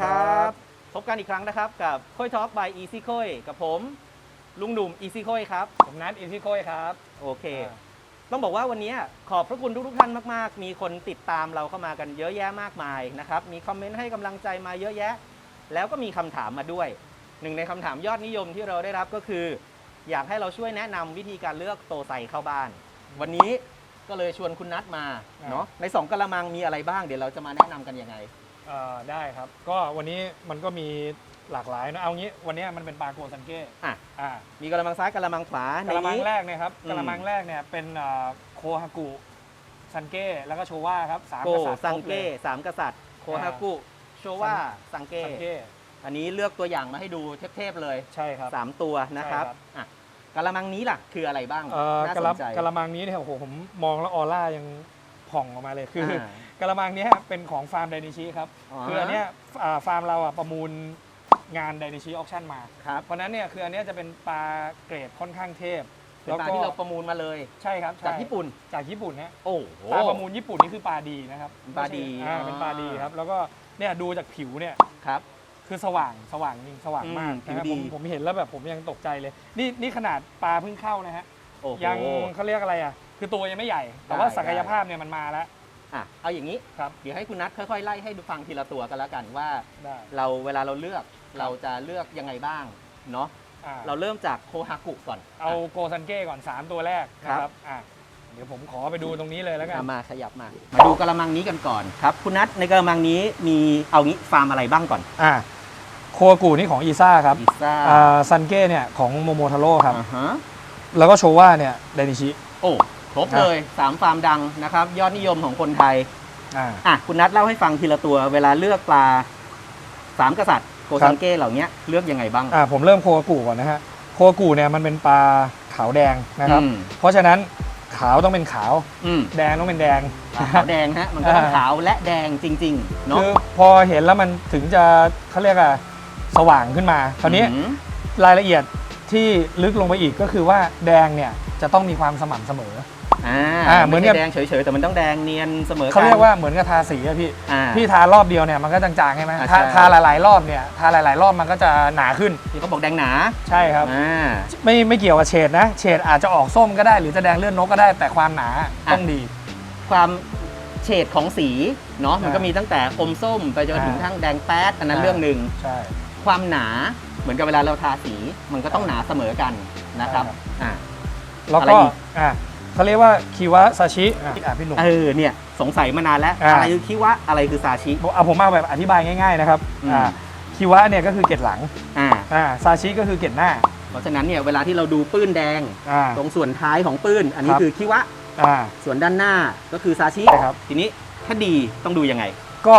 ครับ พบกันอีกครั้งนะครับ กับค่อยท็อป by Easy ค่อยกับผม ลุงหนุ่ม Easy ค่อยครับ ผมนัทอินทิโค้ยครับ โอเค อ่า ต้องบอกว่าวันนี้ขอบพระคุณทุกๆท่านมากๆ มีคนติดตามเราเข้ามากันเยอะแยะมากมายนะครับ มีคอมเมนต์ให้กำลังใจมาเยอะแยะ แล้วก็มีคำถามมาด้วย หนึ่งในคำถามยอดนิยมที่เราได้รับก็คือ อยากให้เราช่วยแนะนำวิธีการเลือกโตไซเข้าบ้าน วันนี้ก็เลยชวนคุณนัทมาเนาะ ในสองกะละมังมีอะไรบ้าง เดี๋ยวเราจะมาแนะนำกันยังไงเอ่อได้ครับ ก็วันนี้มันก็มีหลากหลายนะเอางี้วันนี้มันเป็นปลาโกซันเก้อะ อ่ามีกะละมังซ้ายกะละมังขวากะละมังนี้ แรกเนี่ยครับอืมกะละมังแรกเนี่ยเป็นเอ่อโคฮากุซันเก้แล้วก็โชว่าครับสามโกกษัตริย์ซังครบลเก้ยสามกษัตริย์โคฮากุโชว่าซังเก้ซันเก้อันนี้เลือกตัวอย่างมาให้ดูเทพๆเลยใช่ครับ3ตัวนะครับใช่ครับ อะกะละมังนี้ล่ะคืออะไรบ้างเอ่อน่ากะสละนใจกะละมังนี้เนี่ยโอ้โหผมมองแล้วออร่ายังผ่องออกมาเลยคือออ่า กะละมังเนี้ยเป็นของฟาร์มไดนิชิครับอ๋อ คืออันเนี้ยอ่าฟาร์มเราอะประมูลงานไดนิชิออคชั่นมา ครับเพราะฉะนั้นเนี่ยคืออันเนี้ยจะเป็นปลาเกรดค่อนข้างเทพเป็นปลาที่เราประมูลมาเลย ใช่ครับใช่จากญี่ปุ่น จากญี่ปุ่นนะโอ้โห ปลาประมูลญี่ปุ่นนี่คือปลาดีนะครับปลาดีอ่าอ่า เป็นปลาดีครับ แล้วก็เนี่ยดูจากผิวเนี่ยครับ คือสว่างสว่างจริงสว่างมากอืมผิวนะครับดี ผมผมเห็นแล้วแบบผมยังตกใจเลย นี่นี่ขนาดปลาเพิ่งเข้านะฮะโอ้โห ยังเขาเรียกอะไรอะคือตัวยังไม่ใหญ่ แต่ว่าได้ศักยภาพเนี่ยมันมาแล้ว อะเอาอย่างนี้ครับ เดี๋ยวให้คุณนัทค่อยๆไล่ให้ดูฟังทีละตัวกันแล้วกันว่า ได้เราเวลาเราเลือกเราจะเลือกยังไงบ้างเนาะอ่าเราเริ่มจากโคฮากุก่อน เอาโกซันเก้ก่อน 3 ตัวแรกนะคครัรับบอะเดี๋ยวผมขอไปดูตรงนี้เลยแล้วกันอะมาขยับมา มาดูกระมังนี้กันก่อนครับ คุณนัทในกระมังนี้มีเอางี้ฟาร์มอะไรบ้างก่อนอ่าโคกูนี่ของอีซ่าครับอีซ่าอ่าซันเก้เนี่ยของโมโมทาโร่ครับ อ่าฮะแล้วก็โชว่าเนี่ยไดนิชิ โอ้ ครบเลยสามฟาร์มดังนะครับ ยอดนิยมของคนไทยอ่าอะคุณนัทเล่าให้ฟังทีละตัว เวลาเลือกปลาสามกษัตริย์โกซังเก้เหล่านี้เลือกยังไงบ้างอ่าผมเริ่มโคกูก่อนนะฮะโคกูเนี่ยมันเป็นปลาขาวแดงนะครับอืมเพราะฉะนั้นขาวต้องเป็นขาวอืมแดงต้องเป็นแดงปลาขาวแดงฮะมันก็ต้องอ่าขาวและแดงจริงๆเนาะคือพอเห็นแล้วมันถึงจะเขาเรียกอะสว่างขึ้นมาคราวนี้อืมรายละเอียดที่ลึกลงไปอีกก็คือว่าแดงเนี่ยจะต้องมีความสม่ำเสมอ อ่าอ่าเหมือนกับไใช่แดงเฉยๆแต่มันต้องแดงเนียนเสมอกันเขาเรียกว่าเหมือนกับทาสีอะพี่อ่าพี่ทารอบเดียวเนี่ยมันก็จางๆใช่ไหมอ่าทาใช่ทาหลายๆรอบเนี่ยทาหลายๆ รอบมันก็จะหนาขึ้นที่เขาบอกแดงหนาใช่ครับอ่าไม่ไม่เกี่ยวกับเฉดนะเฉดอาจจะออกส้มก็ได้หรือจะแดงเลือดนกก็ได้แต่ความหนาต้องดี ความเฉดของสีเนาะอ่ามัมันก็มีตั้งแต่อมส้มไปจนถึงอ่าทั้งแดงแป๊ดอันนั้นอ่าเรื่องหนึ่งใช่ความหนาเหมือนกับเวลาเราทาสีมันก็ต้องหนาเสมอกันนะครับใช่ครับอ่าแล้วอะไรก็อีกอะ เขาเรียกว่าคิวะซาชิอะอะพี่หนุ่ม เออเนี่ยสงสัยมานานแล้ว อ่า อะไรคือคิวะอะไรคือซาชิ เอาผมมาแบบอธิบายง่ายๆนะครับอืม อ่าคิวะเนี่ยก็คือเกล็ดหลังอ่าอ่าซาชิก็คือเกล็ดหน้าเพราะฉะนั้นเนี่ยเวลาที่เราดูปื้นแดง อ่า ตรงส่วนท้ายของปื้น อันนี้ครับ คือคิวะอ่า ส่วนด้านหน้าก็คือซาชิใช่ครับ ทีนี้ถ้าดีต้องดูยังไง ก็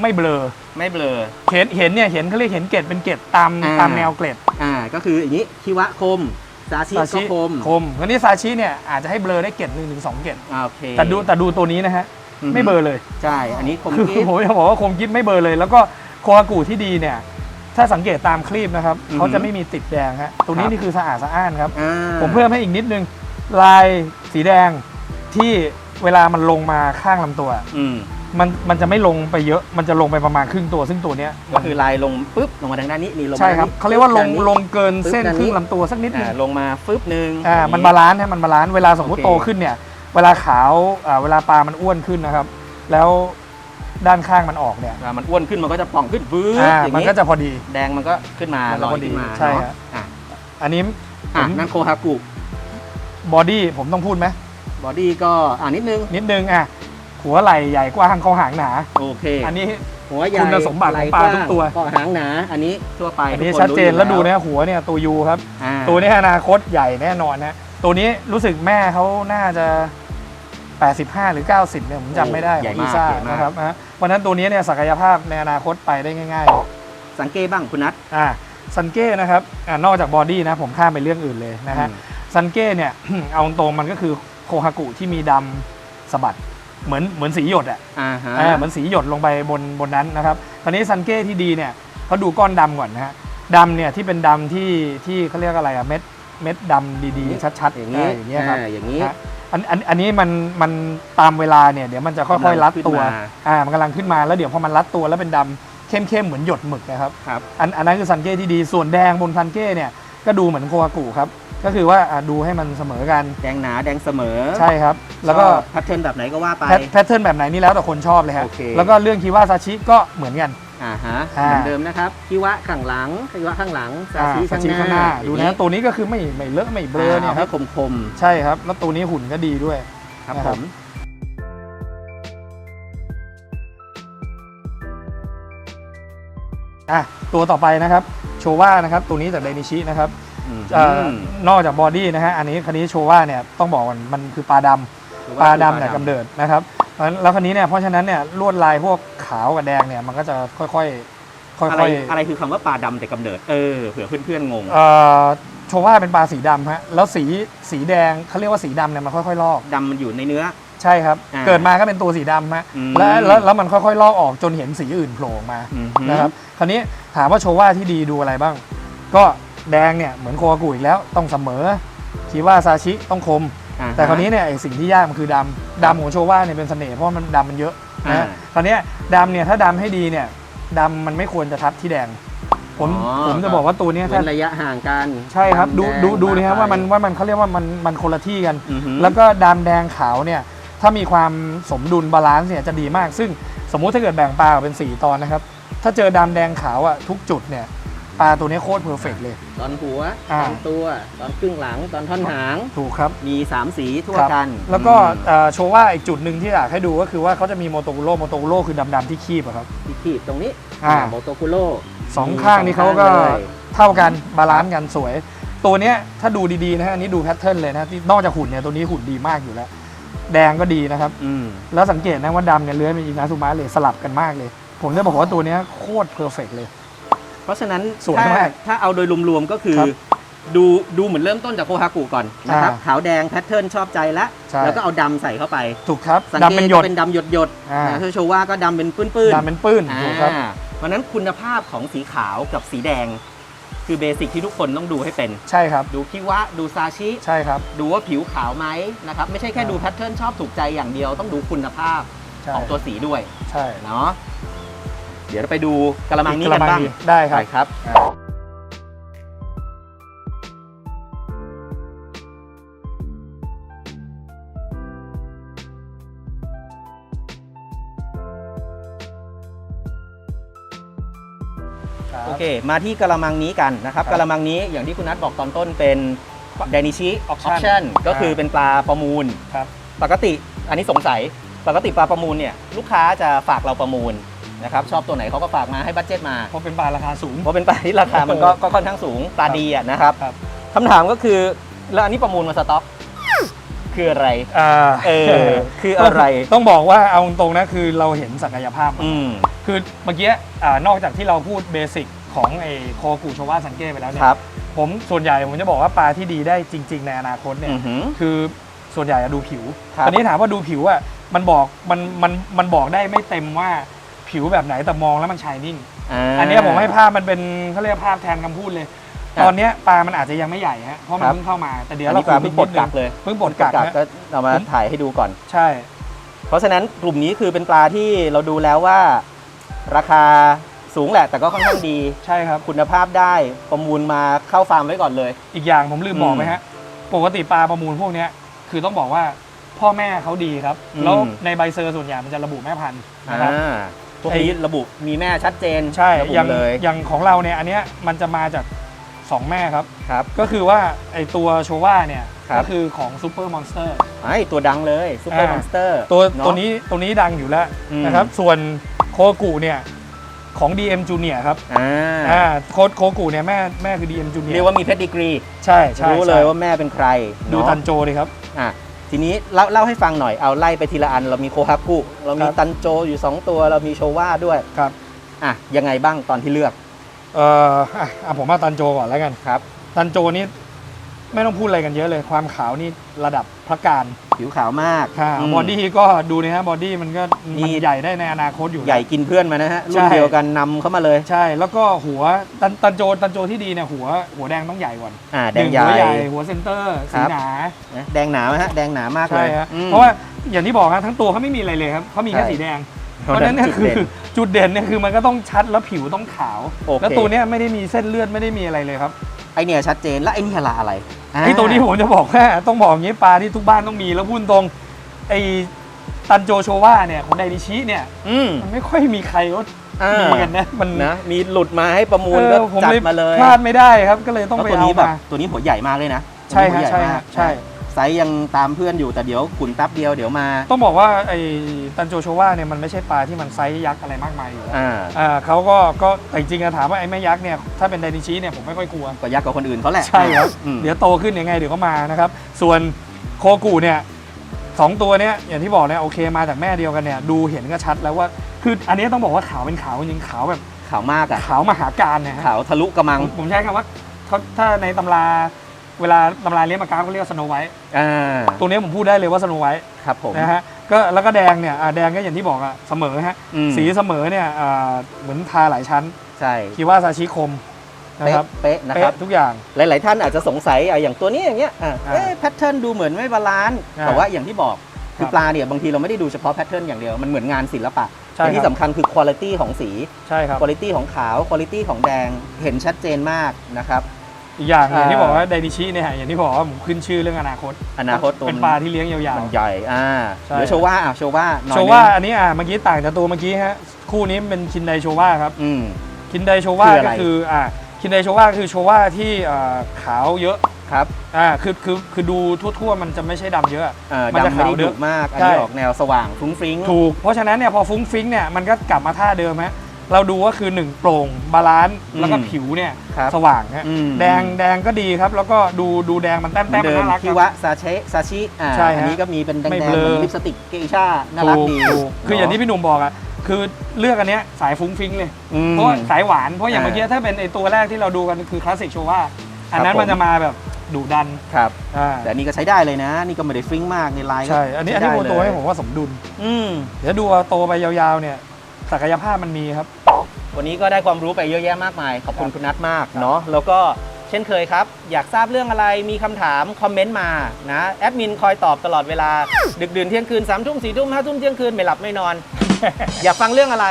ไม่เบลอไม่เบลอ เห็นเห็นเนี่ยเห็นเขาเรียกเห็นเกล็ดเป็นเกล็ดตามอ่า ตามแนวเกล็ด อ่าก็คืออย่างนี้คิวะคม ซาชิซาก็ชิคมคมคราวนี้ซาชิเนี่ยอาจจะให้เบลอได้เกล็ดหนึ่งถึงสองเกล็ดอ่าโอเคแต่ดูแต่ดูตัวนี้นะฮะอือฮึไม่เบลอเลยใช่ อันนี้คมคือกิ๊บผมจะบอกว่าคมกิ๊บไม่เบลอเลย แล้วก็โคอากูที่ดีเนี่ย ถ้าสังเกตตามคลีปนะครับอือฮึ เขาจะไม่มีติดแดงฮะตัวนี้ครับนี่คือสะอาดสะอ้านครับ อ่าผมเพิ่มให้อีกนิดนึง ลายสีแดงที่เวลามันลงมาข้างลำตัว อืม มันมันจะไม่ลงไปเยอะ มันจะลงไปประมาณครึ่งตัว ซึ่งตัวเนี้ยก็คือลายลงปุ๊บลงมาทางด้านนี้นี่ลงมาใช่ครับด้นนี้เขาเรียกว่าลงด้นนี้ลงเกินเส้นปึ๊บด้านคนี้รึ่งลำตัวสักนิดนึอ่างลงมาฟึบหนึ่งอ่าอย่งมันบาลานซ์ให้มันบาลานซ์เวลาสมมติโอเคโตขึ้นเนี่ย เวลาขาวอ่าเวลาปลามันอ้วนขึ้นนะครับ แล้วด้านข้างมันออกเนี่ยอ่ามันอ้วนขึ้นมันก็จะป่องขึ้นฟื้อ่าอย่างมันนี้ก็จะพอดี แดงมันก็ขึ้นมามันลก็อยพอดีขึ้นมาใช่เนาะฮะอะอันนี้ผอะมนั่นโคฮากุบอดี้ผมต้องพูดไหมบอดี้ก็อ่านิดนึงนิดนึงอะ หัวไหล่ใหญ่กว่าหางคอหางหนา โอเค อันนี้ หัวใหญ่คุณสมบัติของปลาทุกตัว ก็หางหนา อันนี้ทั่วไปอันนี้ทุกคชัดเจนรู้อยู่แล้วดูนะหัวเนี่ยตัวยูครับอ่าตัวนี้อนาคตใหญ่แน่นอนนะตัวนี้รู้สึกแม่เขาน่าจะ 85 หรือ 90เนี่ยผมจำไม่ได้ใหญ่ของมากลิซ่าใหญ่มากนะครับนะวันนั้นตัวนี้เนี่ยศักยภาพในอนาคตไปได้ง่ายสังเกตบ้างคุณนัทๆอ่าซันเก้นะครับอ่านอกจากบอดี้นะผมข้ามไปเรื่องอื่นเลยนะฮะอืมซันเก้เนี่ยเอาตรงๆมันก็คือโคฮากุที่มีดำสะบัด เหมือนเหมือนสีหยดอะอ่าฮะอ่าเหมือนสีหยดลงไปบนบนนั้นนะครับตอนนี้ซันเก้ที่ดีเนี่ยเขาดูก้อนดำก่อนนะฮะดำเนี่ยที่เป็นดำที่ที่เขาเรียกอะไรอะเม็ดเม็ดดำดีๆ ชัดๆอย่างนี้อย่างเงี้ยครับ อ่าอย่างนี้ ฮะอันอันอันนี้มันมันตามเวลาเนี่ยเดี๋ยวมันจะค่อยๆรัดตัวกำลังขึ้นมา อ่ามันกำลังขึ้นมาแล้วเดี๋ยวพอมันรัดตัวแล้วเป็นดำเข้มๆเหมือนหยดหมึกนะครับครับอันอันนั้นคือซันเก้ที่ดีส่วนแดงบนซันเก้เนี่ยก็ดูเหมือนโคอากุครับ ก็คือว่าอะดูให้มันเสมอกัน แดงหนาแดงเสมอใช่ครับ แล้วก็แพทเทิร์นแบบไหนก็ว่าไป แพทแพทเทิร์นแบบไหนนี่แล้วแต่คนชอบเลยฮะโอเค แล้วก็เรื่องคิวาซาชิก็เหมือนกัน อ่าฮะอ่าเหมือนเดิมนะครับคิวะข้างหลังคิวะข้างหลังซาอ่าชิซาข้างชิหน้าข้างหน้าดูอย่งนะตัวนี้ก็คือไม่ไม่เลอะไม่เบลอเนี่ยคให้รับคมคมใช่ครับ แล้วตัวนี้หุ่นก็ดีด้วย ๆครับนะผครับมอะตัวต่อไปนะครับโชว่านะครับตัวนี้จากไดนิชินะครับอืม เอ่อนอกจากบอดี้นะฮะอันนี้คันนี้โชว่าเนี่ยต้องบอกก่อนมันคือปลาดำปลาดำแต่กำเนิดนะครับเพราะฉะนั้นแล้วคันนี้เนี่ยเพราะฉะนั้นเนี่ยลวดลายพวกขาวกับแดงเนี่ยมันก็จะค่อยๆค่อยๆอะไรอะไรคือคำว่าปลาดำแต่กำเนิดเออเผื่อเพื่อนๆงงเอ่อโชว่าเป็นปลาสีดำฮะแล้วสีสีแดงเขาเรียกว่าสีดำเนี่ยมันค่อยๆลอก ดำมันอยู่ในเนื้อ ใช่ครับ อ่าเกิดมาก็เป็นตัวสีดำฮะอืม แล้วแล้วแล้วมันค่อยๆลอกออกจนเห็นสีอื่นโผล่ออกมาอืมนะครับคราวนี้ถามว่าโชว่าที่ดีดูอะไรบ้าง ก็ แดงเนี่ยเหมือนโคอากุอีกแล้วต้องเสมอคิว่าซาชิต้องคม อ่าฮะ แต่คราวนี้เนี่ยไอสิ่งที่ยากมันคือดำดำของโชว่าเนี่ยเป็นเสน่ห์เพราะมันดำมันเยอะอ่านะคราวเนี้ยดำเนี่ยถ้าดำให้ดีเนี่ยดำมันไม่ควรจะทับที่แดง ผมอ๋อ ผมจะบอกว่าตัวเนี้ยเว้ถ้านระยะห่างกันใช่ครับดูดำดูแงดูนะครับไปว่ามันว่ามันเขาเรียกว่ามันมันคนละที่กันอือฮึแล้วก็ดำแดงขาวเนี่ยถ้ามีความสมดุลบาลานซ์เนี่ยจะดีมาก ซึ่งสมมุติถ้าเกิดแบ่งปลาออกเป็น 4 ตอนนะครับ ถ้าเจอดำแดงขาวอะทุกจุดเนี่ย ปลาตัวนี้โคตรเพอร์เฟกเลย ตอนหัวอ่าตอนตัว ตอนครึ่งหลัง ตอนท่อนหาง ถูกครับมี 3 สีทั่วครับกันแล้วก็อืมเอ่อโชว์ว่าอีกจุดหนึ่งที่อยากให้ดูก็คือว่าเขาจะมีโมโตกุโร่โมโตกุโร่คือดำๆที่คีบอะครับที่ขีดตรงนี้อ่า โมโตคุโร่สองข้างนี้เขาก็สองข้างเลยเท่ากันบาลานซ์กันสวย ตัวเนี้ยถ้าดูดีๆนะฮะอันนี้ดูแพทเทิร์นเลยนะที่นอกจากหุ่นเนี่ยตัวนี้หุ่นดีมากอยู่แล้ว แดงก็ดีนะครับ อืมแล้วสังเกตนะว่าดำเนี่ยเลื้อยเป็นอินาซุมะเลยสลับกันมากเลย ผมจะบอกว่าตัวเนี้ยโคตรเพอร์เฟกเลย เพราะฉะนั้นสวยถ้มากถ้าเอาโดยรวมๆก็คือครับดูดูเหมือนเริ่มต้นจากโคฮากุก่อนนะครับอ่าขาวแดงแพทเทิร์นชอบใจแล้วใช่ แล้วก็เอาดำใส่เข้าไปถูกครับสังดำเกเป็นตหยดเป็นดำหยดหยดๆอ่านะถ้าโชว่าก็ดำเป็นปื้นๆ ดำเป็นปื้นถูกครับ อ่าเพราะฉะนั้นคุณภาพของสีขาวกับสีแดง คือเบสิกที่ทุกคนต้องดูให้เป็น ใช่ครับ ดูคิวะดูซาชิ ใช่ครับ ดูว่าผิวขาวไหมนะครับไม่ใช่แค่อ่าดูแพทเทิร์นชอบถูกใจอย่างเดียว ต้องดูคุณภาพใช่ของตัวสีด้วยใช่ เนาะเดี๋ยวเราไปดูกระมังนี้อีกันระบ้างได้ครับไปครับอ่าโอเค มาที่กระมังนี้กันนะครับครับกระมังนี้อย่างที่คุณนัทบอกตอนต้นเป็นเดนิชิออ Auction ปชั่นก็คืออ่าเป็นปลาประมูลครับปกติอันนี้สงสัยปกติปลาประมูลเนี่ยลูกค้าจะฝากเราประมูล นะครับชอบตัวไหนเขาก็ฝากมาให้บัตเจ็ตมาเพราะเป็นปลาราคาสูง เพราะเป็นปลาที่ราคามันก็ก็ค่อนข้างสูงปลาดีอะนะครับครับ คำถามก็คือแล้วอันนี้ประมูลมาสต็อก คืออะไร อ่าเออ คืออะไร ต้องบอกว่าเอาตรงๆนะคือเราเห็นศักยภาพมัน อืม คือเมื่อกี้อ่านอกจากที่เราพูดเบสิกของไอ้โคกูโชวาสังเก้ไปแล้วเนี่คยรับผมส่วนใหญ่ผมจะบอกว่าปลาที่ดีได้จริง ๆ ในอนาคตเนี่ยอือหือ คือส่วนใหญ่จะดูผิวครับตอนนี้ถามว่าดูผิวอะมันบอกมันมันมันบอกได้ไม่เต็มว่า ผิวแบบไหนแต่มองแล้วมันชายนิ่ง อันเนี้ยผมให้ภาพมันเป็นเขาเรียกภาพแทนคำพูดเลย ครับตอนเนี้ยปลามันอาจจะยังไม่ใหญ่ฮะเพราะมันครับ เพิ่งเข้ามาแต่เดี๋ยวอันเรานี้ปลาเพิ่งปลดกักเลยเพิ่งปลดกักกักฮะ ก็เอามาผม ถ่ายให้ดูก่อน ใช่ เพราะฉะนั้นกลุ่มนี้คือเป็นปลาที่เราดูแล้วว่า ราคาสูงแหละ แต่ก็ค่อนข้างดี ใช่ครับ คุณภาพได้ประมูลมาเข้าฟาร์มไว้ก่อนเลย อีกอย่างผมลืมบอกอืมไปฮะ ปกติปลาประมูลพวกเนี้ยคือต้องบอกว่าพ่อแม่เขาดีครับ อืม แล้วในใบเซอร์ส่วนใหญ่มันจะระบุแม่พันธุ์นะครับ อ่า พวกนี้ระบุมีแม่ชัดเจนใช่ระบุอย่างเลยอย่างของเราเนี่ยอันเนี้ยมันจะมาจาก 2 แม่ครับ ครับ ก็คือว่าไอตัวโชว่าเนี่ยครับ ก็คือของซูเปอร์มอนสเตอร์ ไอ้ตัวดังเลยซูเปอร์มอนสเตอร์ตัวตัวนี้ตัวนี้ดังอยู่แล้วอืมนะครับ ส่วนโคกูเนี่ยของ DM Junior ครับอ่าอ่าโคโคกูเนี่ยแม่แม่คือ DM Junior เรียกว่ามีเพดดิกรีใช่ใช่รู้เลยใช่ว่าแม่เป็นใครดูเนาะตันโจเลยครับ อะ ทีนี้เล่าเล่าให้ฟังหน่อยเอาไล่ไปทีละอัน เรามีโคฮากุเรามีครับ ตันโจอยู่ 2 ตัวเรามีโชว่าด้วยครับอะยังไงบ้างตอนที่เลือกเอ่ออะอะผมมาตันโจก่อนแล้วกัน ครับ ตันโจนี่ไม่ต้องพูดอะไรกันเยอะเลย ความขาวนี่ระดับพระการ ผิวขาวมากค่ะมบอดี้ก็ดูนะฮะบอดี้มันก็มีมันใหญ่ได้ในอนาคตอยู่แล้วใหญ่กินเพื่อนมานะฮะ รุ่นใช่ เดียวกันนำเข้ามาเลย ใช่แล้วก็หัวตันตันโจตันโจที่ดีเนี่ยหัวหัวแดงต้องใหญ่ก่อนอ่า แดงนึ่ใหญ่ หัวใหญ่หัวเซนเตอร์ครัสีบ หนานะแดงหนาไหมฮะ แดงหนามากเลใช่ยฮะอืม เพราะว่าอย่างที่บอกครับทั้งตัวเขาไม่มีอะไรเลยครับเขามีแค่ใช่ สีแดง เพราะฉะนั้นเนี่ยคือจุดเด่นเนี่ยคือมันก็ต้องชัดแล้วผิวต้องขาว โอเค แล้วตัวเนี้ยไม่ได้มีเส้นเลือดไม่ได้มีอะไรเลยครับ ไอเนี่ยชัดเจนแล้วไอนี่ละอะไราไอ้ตัวนี้ผมจะบอกว่าต้องบอกอย่างนี้ปลาที่ทุกบ้านต้องมีแล้วพูดตรงไอ้ตันโจโชว่าเนี่ยของไดริชิเนี่ยอืมมันไม่ค่อยมีใครเขาอ่ามีกันนะมันนะมีหลุดมาให้ประมูลเอก็อผมจัดเลยมาเลยพลาดไม่ได้ครับก็เลยต้องแล้วไปตัวเอานี้แบบมาตัวนี้หัวใหญ่มากเลยนะใช่ตัวนี้ฮะหัวญ่ใช่มาฮะกใช่ ไซส์ยังตามเพื่อนอยู่แต่เดี๋ยวขุนแป๊บเดียวเดี๋ยวมา ต้องบอกว่าไอ้ตันโจโชว่าเนี่ยมันไม่ใช่ปลาที่มันไซส์ยักษ์อะไรมากมายอยู่แล้วอ่าอ่าเขาก็ก็แต่จริงๆอะถามว่าไอ้แม่ยักษ์เนี่ยถ้าเป็นไดริชิเนี่ยผมไม่ค่อยกลัว ก็ยักษ์กว่าคนอื่นเขาแหละใช่ครับอืมเดี๋ยวโตขึ้นยังไงเดี๋ยวก็มานะครับ ส่วนโคกูเนี่ยสองตัวเนี้ยอย่างที่บอกเนี่ยโอเคมาจากแม่เดียวกันเนี่ยดูเห็นก็ชัดแล้วว่าคืออันนี้ต้องบอกว่าขาวเป็นขาวจริงๆขาวแบบขาวมากอะขาวมหาการเนี่ยฮะ ขาวทะลุกระมัง ผมผมใช้คำว่าเขาถ้าในตำรา เวลาตำราเลี้ยงมากราฟเขาเรียกว่าสโนไวท์อ่าตัวนี้ผมพูดได้เลยว่าสโนไวท์ครับผมนะฮะก็แล้วก็แดงเนี่ยอ่าแดงก็อย่างที่บอกอะเสมอฮะอืมสีเสมอเนี่ยอ่าเหมือนทาหลายชั้นใช่คิว่าซาชิคมนะครับเป๊ะๆนะครับ เป๊ะทุกอย่าง หลาย ๆ ท่านอาจจะสงสัยอะอย่างตัวนี้อย่างเงี้ยอะอ่าเอ๊ะแพทเทิร์นดูเหมือนไม่บาลานซ์อ่าแต่ว่าอย่างที่บอกคือครับปลาเนี่ยบางทีเราไม่ได้ดูเฉพาะแพทเทิร์นอย่างเดียว มันเหมือนงานศิลปะใช่แต่ที่ครับสำคัญคือคุณภาพของสีใช่ครับ คุณภาพของขาวคุณภาพของแดงเห็นชัดเจนมากนะครับ อีกอย่างอ่าอย่างที่บอกว่าไดนิชิเนี่ยอย่างที่บอกว่าผมขึ้นชื่อเรื่องอนาคตอนาคตตัวเป็นปลาที่เลี้ยงยาวมันใหญ่อ่าใช่ เดี๋ยวโชว่าอะโชว่าหๆน่อยโชว่าอันนี้อะเมื่อกี้ต่างจากตัวเมื่อกี้ฮะคู่นี้เป็นคินไดโชว่าครับ อืม คินไดโชว่าคืออะไร ก็คืออ่าคินไดโชว่าคือโชว่าที่อ่าขาวเยอะครับอ่าคือคือคือดูทั่วๆ มันจะไม่ใช่ดำเยอะ เอ่อมันจะดำไม่ได้ขาวเยดุอะมาก อันใช่ นี้ออกแนวสว่างฟรุ้งฟริ้ง ถูกเพราะฉะนั้นเนี่ยพอฟุ้งฟิ้งเนี่ยมันก็กลับมาท่าเดิมฮะ เราดูว่าคือหนึ่งโปร่งบาลานซ์แล้วก็ผิวเนี่ยครับสว่างฮะอืม แดงแดงก็ดีครับ แล้วก็ดูดูแดงมันแต้มเหมืแต้อมนมันเดิมน่ารักที่ครับวะซาเชซาชิอ่าใช่ฮะอันนี้ก็มีเป็นแดงไม่ๆเบลอ เหมือนลิปสติกเกอิช่าน่ารักดีถูกคืออย่างที่พี่หนุ่มบอกอะคือเลือกอันเนี้ยสายฟุ้งฟิ้งเลย อืม เพราะว่าสายหวานเพราะอย่างอ่าเมื่อกี้ถ้าเป็นไอตัวแรกที่เราดูกันคือคลาสสิกโชว่าอันนั้นครับผม มันจะมาแบบดุดันครับ อ่าแต่อันนี้ก็ใช้ได้เลยนะ นี่ก็ไม่ได้ฟริ้งมากในลายก็ใช่ อันนี้อันนี้ใช้โมได้โตเลยให้ผมว่าสมดุล อืม เดี๋ยวดูเอาโตไปยาวๆเนี่ย ศักยภาพมันมีครับ วันนี้ก็ได้ความรู้ไปเยอะแยะมากมาย ขอบคุณครับคุณนัทมากเนาะแล้วก็เช่นเคยครับ อยากทราบเรื่องอะไรมีคำถาม คอมเมนต์มานะแอดมินคอยตอบตลอดเวลา ดึกดื่นเที่ยงคืนสามทุ่มสี่ทุ่มห้าทุ่มเที่ยงคืน ไม่หลับไม่นอน อยากฟังเรื่องอะไร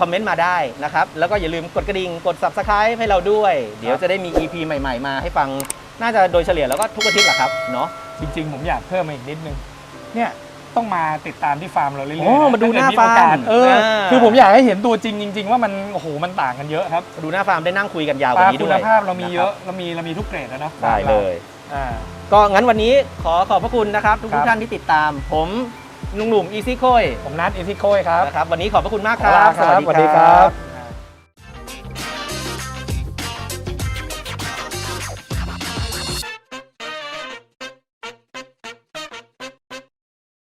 คอมเมนต์มาได้นะครับ แล้วก็อย่าลืมกดกระดิ่ง กด subscribe ให้เราด้วย เดี๋ยวจะได้มี EP ใหม่ ๆ มาให้ฟังน่าจะโดยเฉลี่ยแล้วก็ทุกอาทิตย์แหละครับเนาะจริงๆ ผมอยากเพิ่มมาอีกนิดนึงเนี่ย ต้องมาติดตามที่ฟาร์มเราเรื่อยๆโอ้มาดูหน้าถ้เกิมีโอกสฟาร์มเอออ่าคือผมอยากให้เห็นตัวจริงจริง ๆ ว่ามันโอ้โหมันต่างกันเยอะครับดูหน้าฟาร์มได้นั่งคุยกันยาวปกว่าลานี้คุด้ณวยภาพเรามีเยอะนคบเรามีเรามีทุกเกรดแล้วเนาะได้เลย อ่า ก็งั้นวันนี้ขอขอบพระคุณนะครับทุกครัๆบท่านที่ติดตาม ผมหนุ่มๆอีซี่โคยผมนัทเอซิโคยครับ นะครับวันนี้ขอบพระคุณมากคขอรัลาบครับสวัสดีครับ